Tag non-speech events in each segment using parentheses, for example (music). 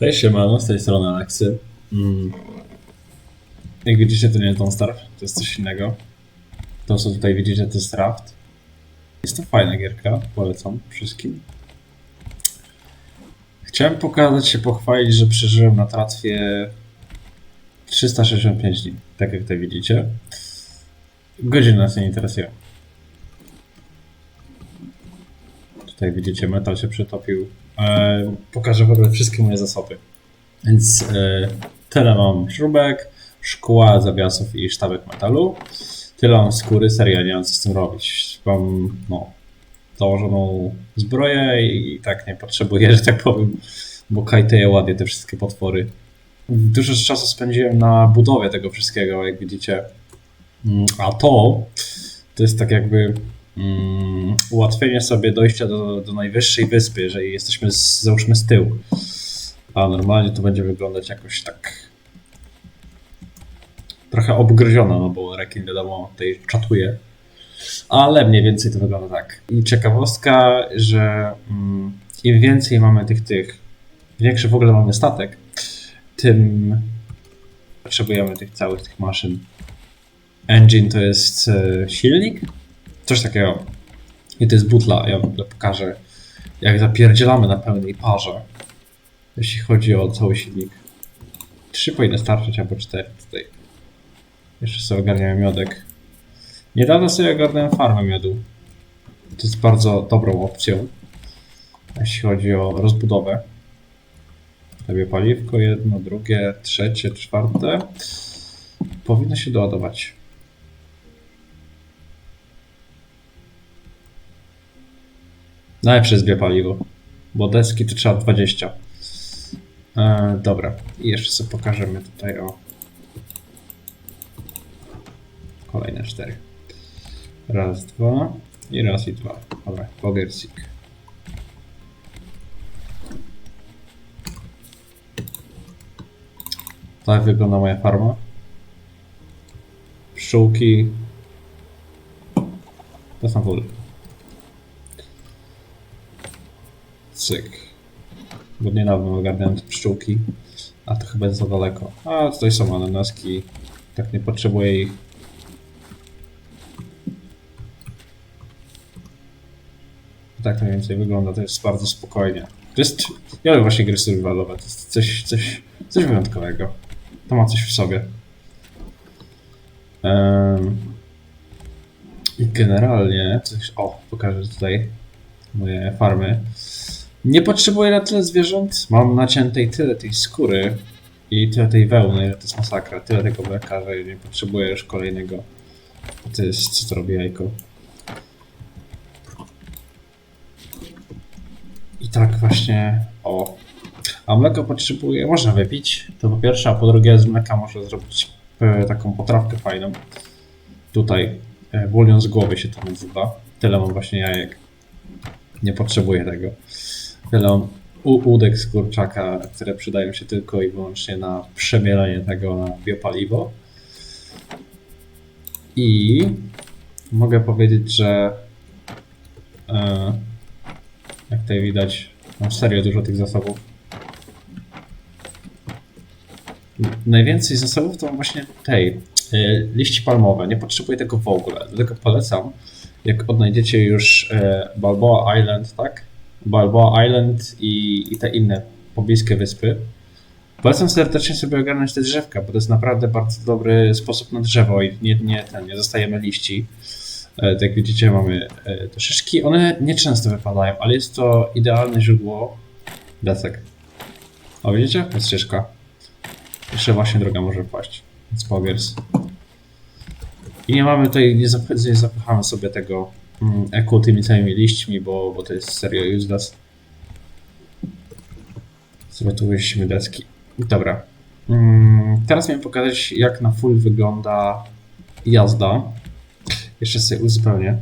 Hej, siemano, z tej strony Aleksy. Mm. Jak widzicie, to nie jest Don't Starve, to jest coś innego. To, co tutaj widzicie, to jest Raft. Jest to fajna gierka, polecam wszystkim. Chciałem pokazać się, pochwalić, że przeżyłem na tratwie 365 dni, tak jak tutaj widzicie. Godziny nas nie interesują. Tutaj widzicie, metal się przetopił. E, pokażę w ogóle wszystkie moje zasoby. Więc e, tyle mam śrubek, szkła, zawiasów i sztabek metalu. Tyle mam skóry, serio nie mam co z tym robić. Mam no, założoną zbroję i tak nie potrzebuję, (laughs) że tak powiem, bo kajteję ładnie te wszystkie potwory. Dużo czasu spędziłem na budowie tego wszystkiego, jak widzicie. Mm, A to, to jest tak jakby mm, ułatwienie sobie dojścia do, do najwyższej wyspy, jeżeli jesteśmy z, załóżmy z tyłu. A normalnie to będzie wyglądać jakoś tak trochę obgryziona, no bo rekin wiadomo tutaj czatuje. Ale mniej więcej to wygląda tak. I ciekawostka, że mm, im więcej mamy tych tych, większy w ogóle mamy statek, tym potrzebujemy tych całych tych maszyn. Engine to jest e, silnik? Coś takiego. I to jest butla. Ja w ogóle pokażę, jak zapierdzielamy na pełnej parze, jeśli chodzi o cały silnik. Trzy powinny starczyć, albo cztery tutaj. Jeszcze sobie ogarniałem miodek. Niedawno sobie ogarnąłem farmę miodu. To jest bardzo dobrą opcją, jeśli chodzi o rozbudowę. Sobie paliwko, jedno, drugie, trzecie, czwarte. Powinno się doładować. Najlepsze jest biopaliwo, bo deski to trzeba 20. E, dobra, i jeszcze sobie pokażemy tutaj o kolejne cztery. Raz, dwa i raz i dwa. Dobra, pogersik. Tak wygląda moja farma. Pszczółki. To są full. Cyk. Bo niedawno ogarnąłem te pszczółki. A to chyba jest za daleko. A tutaj są ananaski. Tak nie potrzebuję ich. Tak mniej więcej wygląda. To jest bardzo spokojnie. To jest... Ja lubię właśnie gry survivalowe. To jest coś, coś, coś wyjątkowego. To ma coś w sobie. Em, I generalnie coś... O, pokażę tutaj moje farmy. Nie potrzebuję na tyle zwierząt. Mam naciętej tyle tej skóry i tyle tej wełny, że to jest masakra. Tyle tego mleka, że nie potrzebuję już kolejnego. To jest, co to robi jajko. I tak właśnie, o. A mleko potrzebuje, można wypić, to po pierwsze, a po drugie z mleka można zrobić e, taką potrawkę fajną. Tutaj, e, bulion z głowy się to nazywa. Tyle mam właśnie jajek. Nie potrzebuję tego. Mam u- udek z kurczaka, które przydają się tylko i wyłącznie na przemielenie tego na biopaliwo. I mogę powiedzieć, że e, jak tutaj widać, mam serio dużo tych zasobów. Najwięcej zasobów to właśnie tej y, liści palmowe. Nie potrzebuję tego w ogóle. Dlatego polecam, jak odnajdziecie już y, Balboa Island, tak? Balboa Island i, i te inne pobliskie wyspy. Polecam serdecznie sobie ogarnąć te drzewka, bo to jest naprawdę bardzo dobry sposób na drzewo i nie, nie, ten, nie zostajemy liści. E, Tak jak widzicie, mamy te szyszki. One nieczęsto wypadają, ale jest to idealne źródło desek. O, widzicie? Jest szyszka. Jeszcze właśnie droga może wpaść. Więc pogers. I nie mamy tutaj, nie, nie zapychamy sobie tego eku tymi całymi liśćmi, bo, bo to jest serio useless. Wyjścimy deski. Dobra. Mm, teraz miałem pokazać, jak na full wygląda jazda. Jeszcze sobie uzupełnię.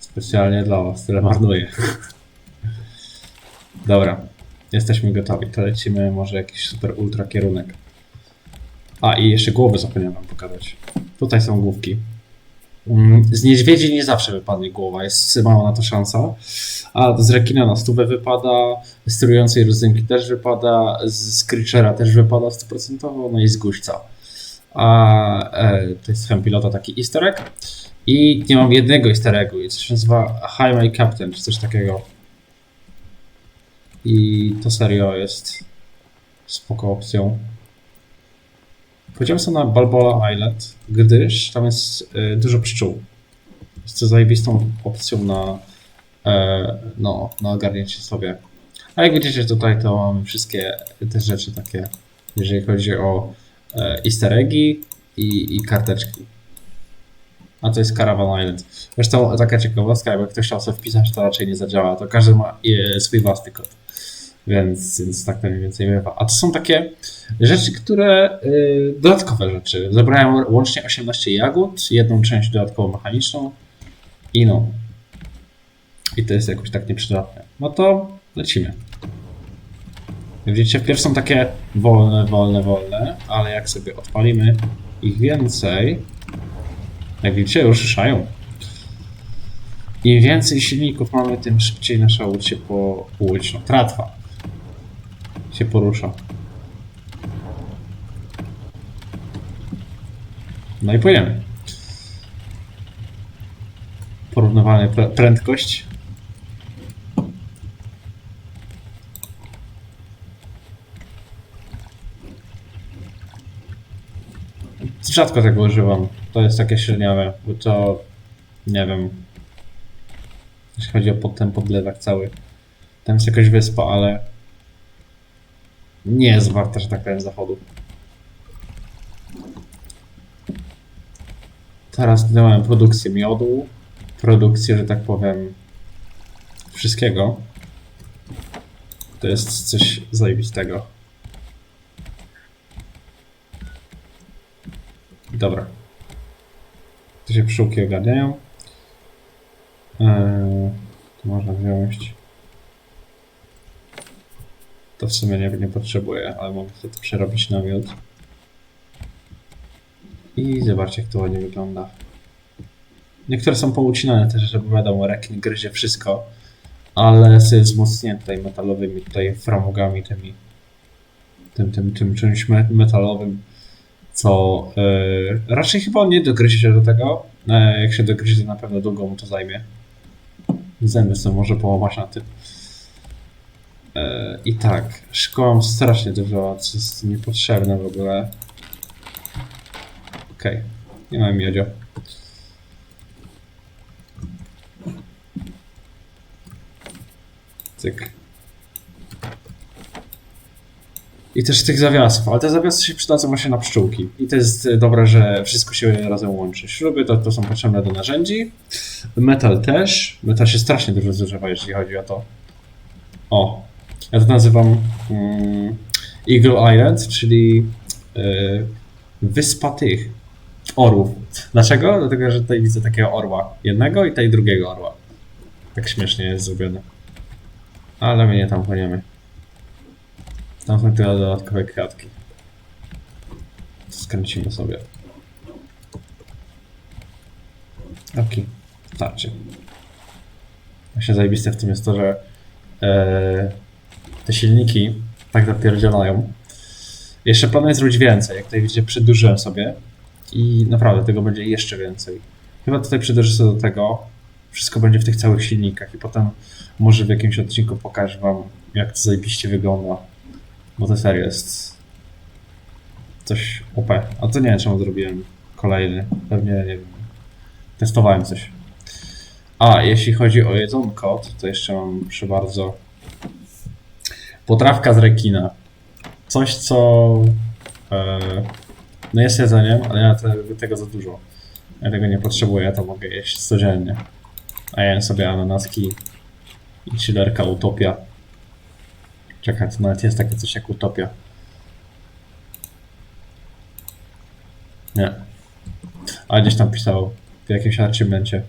Specjalnie dla Was, tyle marnuję. Dobra, jesteśmy gotowi. To lecimy może jakiś super ultra kierunek. A i jeszcze głowy zapomniałem Wam pokazać. Tutaj są główki. Mm, Z niedźwiedzi nie zawsze wypadnie głowa, jest mała na to szansa. A z rekina na stówę wypada, z trującej rodzynki też wypada, z Screechera też wypada 100%, no i z guźca. A e, to jest twojego pilota taki easter egg. I nie mam jednego easter eggu, i coś nazywa Highway Captain, czy coś takiego. I to serio jest spoko opcją. Powiedziałem sobie na Balboa Island, gdyż tam jest e, dużo pszczół. Jest to zajebistą opcją na, e, no, na ogarnięcie sobie. A jak widzicie tutaj, to mamy wszystkie te rzeczy takie, jeżeli chodzi o e, easter eggi i, i karteczki. A to jest Caravan Island. Zresztą taka ciekawostka, jakby ktoś chciał sobie wpisać, to raczej nie zadziała. To każdy ma swój własny kod. Więc, więc tak to mniej więcej bywa. A to są takie rzeczy, które. y, dodatkowe rzeczy. Zebrałem łącznie 18 jagód, jedną część dodatkowo mechaniczną i no. I to jest jakoś tak nieprzydatne. No to lecimy. Widzicie, wpierw są takie wolne, wolne, wolne, ale jak sobie odpalimy ich więcej, jak widzicie, już ruszają. Im więcej silników mamy, tym szybciej nasza łódź się po... łódź, no, tratwa się porusza. No i płyniemy. Porównywalnie pre- prędkość. Rzadko tego używam. To jest takie średniawe, bo to nie wiem. Jeśli chodzi o ten podlewak cały. Tam jest jakaś wyspa, ale nie jest warta, że tak powiem, zachodu. Teraz tutaj mamy produkcję miodu, produkcję, że tak powiem, wszystkiego. To jest coś zajebistego. Dobra. Tu się pszczółki ogarniają. Eee, tu można wziąć. To w sumie nie, nie potrzebuję, ale mogę to przerobić na miód. I zobaczcie, jak to ładnie wygląda. Niektóre są poucinane też, żeby wiadomo, rekin gryzie wszystko, ale jest wzmocnięte tutaj metalowymi tutaj framugami, tymi, tym, tym, tym czymś me- metalowym, co yy, raczej chyba nie dogryzie się do tego. E, jak się dogryzie, to na pewno długo mu to zajmie. Zęby sobie może połamać na tym. I tak, szkołam strasznie dużo, co jest niepotrzebne w ogóle. Okej, nie mam miodzio. Cyk. I też tych zawiasów, ale te zawiasy się przydadzą właśnie na pszczółki. I to jest e, dobre, że wszystko się razem łączy. Śruby to, to są potrzebne do narzędzi. Metal też. Metal się strasznie dużo zużywa, jeżeli chodzi o to. O, ja to nazywam mm, Eagle Island, czyli yy, wyspa tych orłów. Dlaczego? Dlatego, że tutaj widzę takiego orła. Jednego i tutaj drugiego orła. Tak śmiesznie jest zrobione. Ale my nie tam płyniemy. Tam są tyle dodatkowe kwiatki. Skręcimy sobie. Okej, starczy. Właśnie zajebiste w tym jest to, że e, te silniki tak zapierdzielają. Jeszcze planuję zrobić więcej. Jak tutaj widzicie, przedłużyłem sobie i naprawdę tego będzie jeszcze więcej. Chyba tutaj przedłużę sobie do tego. Wszystko będzie w tych całych silnikach i potem może w jakimś odcinku pokażę wam, jak to zajebiście wygląda. Bo to serio jest coś OP. A to nie wiem, czemu zrobiłem kolejny. Pewnie, nie wiem, testowałem coś. A, jeśli chodzi o jedzonko, to, jeszcze mam proszę bardzo potrawka z rekina. Coś, co e, no jest jedzeniem, ale ja te, tego za dużo. Ja tego nie potrzebuję, to mogę jeść codziennie. A ja sobie ananaski i chillerka Utopia. Czekaj, to nawet jest takie coś jak Utopia. Nie. A gdzieś tam pisał w jakimś archimencie,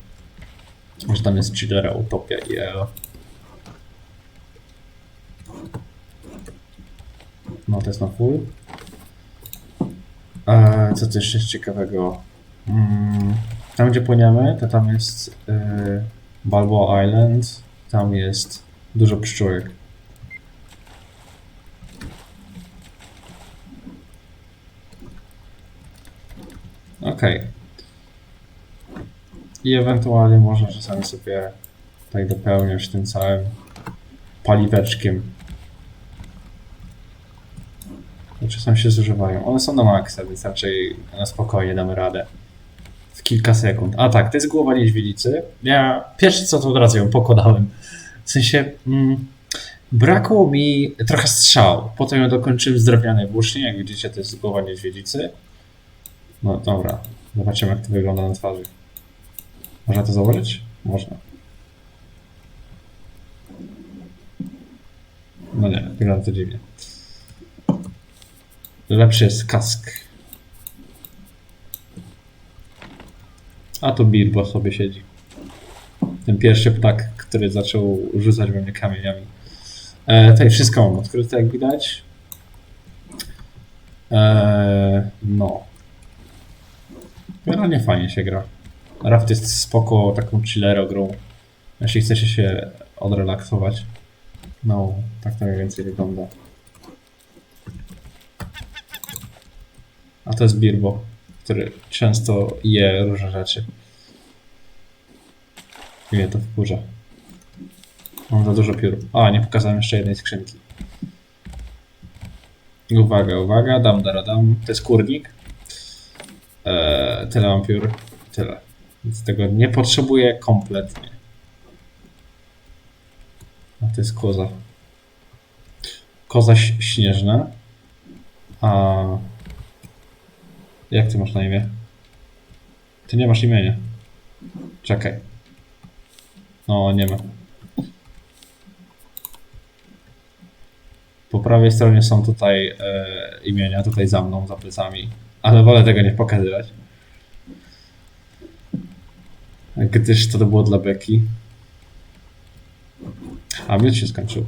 że tam jest chillera Utopia i EO. No to jest na full. Eee, co jeszcze jest ciekawego? Mm, Tam gdzie płyniemy, to tam jest yy, Balboa Island, tam jest dużo pszczółek. Okej. I ewentualnie można czasami sobie tak dopełniać tym całym paliweczkiem. No, Czasem się zużywają. One są na maksa, więc raczej na spokojnie damy radę. W kilka sekund. A tak, to jest głowa niedźwiedzicy. Ja pierwsze co to od razu ją pokonałem. W sensie mm, brakło mi trochę strzał. Potem ją dokończyłem z drewnianej. Jak widzicie, to jest głowa niedźwiedzicy. No dobra, zobaczymy jak to wygląda na twarzy. Można to założyć? Można. No nie, wygląda to dziwnie. Lepszy jest kask. A tu Bilbo sobie siedzi. Ten pierwszy ptak, który zaczął rzucać we mnie kamieniami. E, tutaj wszystko mam odkryte, jak widać. E, no. Generalnie fajnie się gra. Raft jest spoko taką chillero grą. Jeśli chcecie się odrelaksować. No, tak to mniej więcej wygląda. A to jest Birbo, który często je różne rzeczy. I mnie to wkurza. Mam za dużo piór. A, nie pokazałem jeszcze jednej skrzynki. Uwaga, uwaga, dam, dara, dam. To jest kurnik. Eee, tyle mam piór. Tyle. Więc tego nie potrzebuję kompletnie. A to jest koza. Koza śnieżna. A jak ty masz na imię? Ty nie masz imienia. Czekaj. No, nie ma. Po prawej stronie są tutaj e, imienia, tutaj za mną, za plecami. Ale wolę tego nie pokazywać. Gdyż to było dla Beki. A miód się skończył.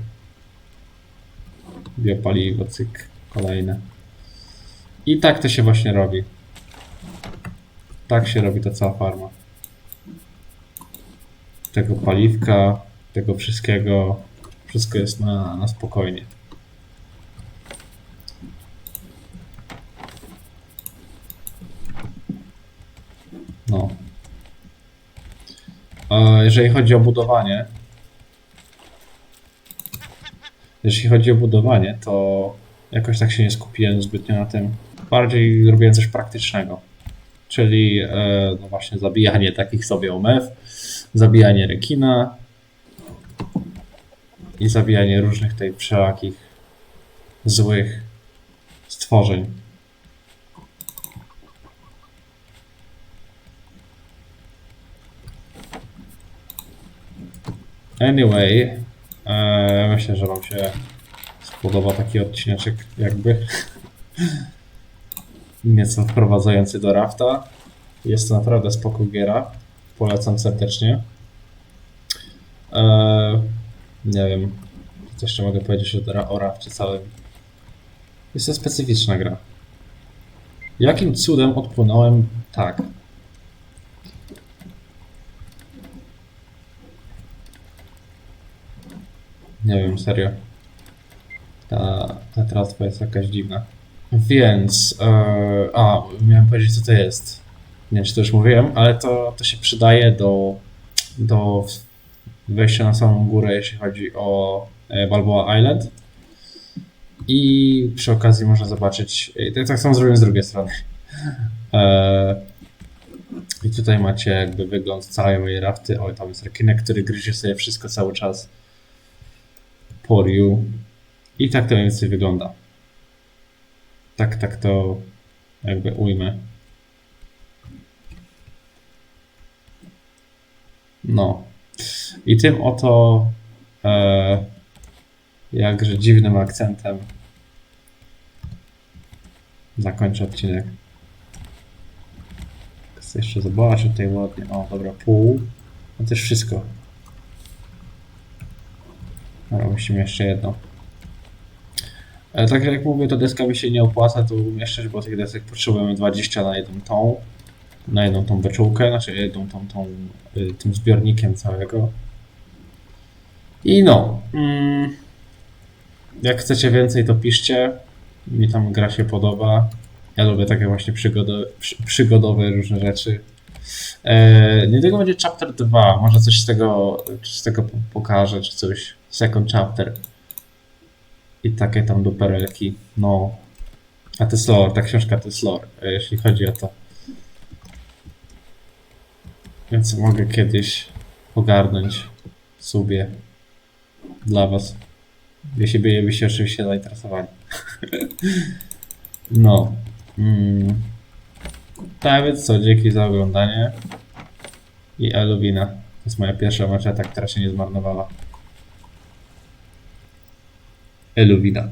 Biopaliwo, cyk, kolejne. I tak to się właśnie robi. Tak się robi ta cała farma. Tego paliwka, tego wszystkiego. Wszystko jest na, na spokojnie. No. A jeżeli chodzi o budowanie, jeśli chodzi o budowanie, to jakoś tak się nie skupiłem zbytnio na tym. Bardziej robiłem coś praktycznego. Czyli e, no właśnie zabijanie takich sobie omew, zabijanie rekina i zabijanie różnych tej wszelakich złych stworzeń. Anyway, e, myślę, że Wam się spodoba taki odcineczek, jakby (laughs) nieco wprowadzający do rafta. Jest to naprawdę spoko giera. Polecam serdecznie. E, nie wiem, co jeszcze mogę powiedzieć o, o rafcie całym. Jest to specyficzna gra. Jakim cudem odpłynąłem tak? Nie wiem, serio. Ta, ta tratwa jest jakaś dziwna. Więc, e, a, miałem powiedzieć, co to jest. Nie wiem, czy to już mówiłem, ale to, to się przydaje do, do wejścia na samą górę, jeśli chodzi o e, Balboa Island. I przy okazji można zobaczyć, tak, tak samo zrobiłem z drugiej strony. E, I tutaj macie jakby wygląd całej mojej rafty. O, tam jest rekinek, który gryzie sobie wszystko cały czas. Poriu. I tak to mniej więcej wygląda. Tak, tak to jakby ujmę. No. I tym oto e, jakże dziwnym akcentem zakończę odcinek. Chcę jeszcze zobaczyć tutaj ładnie. O, dobra, pół. No też wszystko. Dobra, musimy jeszcze jedno. Tak jak mówię, to deska mi się nie opłaca tu umieszczać, bo tych desek potrzebujemy 20 na jedną tą. na jedną tą beczułkę, znaczy jedną tą, tą y, tym zbiornikiem całego. I no, mm, jak chcecie więcej, to piszcie. Mi tam gra się podoba. Ja lubię takie właśnie przygody, przy, przygodowe różne rzeczy. E, niedługo będzie chapter 2. Może coś z tego, z tego po- pokażę, czy coś. Second chapter. I takie tam duperelki. No. A to jest lore, ta książka to jest lore, e, jeśli chodzi o to. Więc mogę kiedyś ogarnąć sobie dla was. Jeśli bylibyście oczywiście zainteresowani. (laughs) no. Mm. Tak więc co, dzięki za oglądanie. I Eluwina. To jest moja pierwsza maczeta, która się nie zmarnowała. Eluvida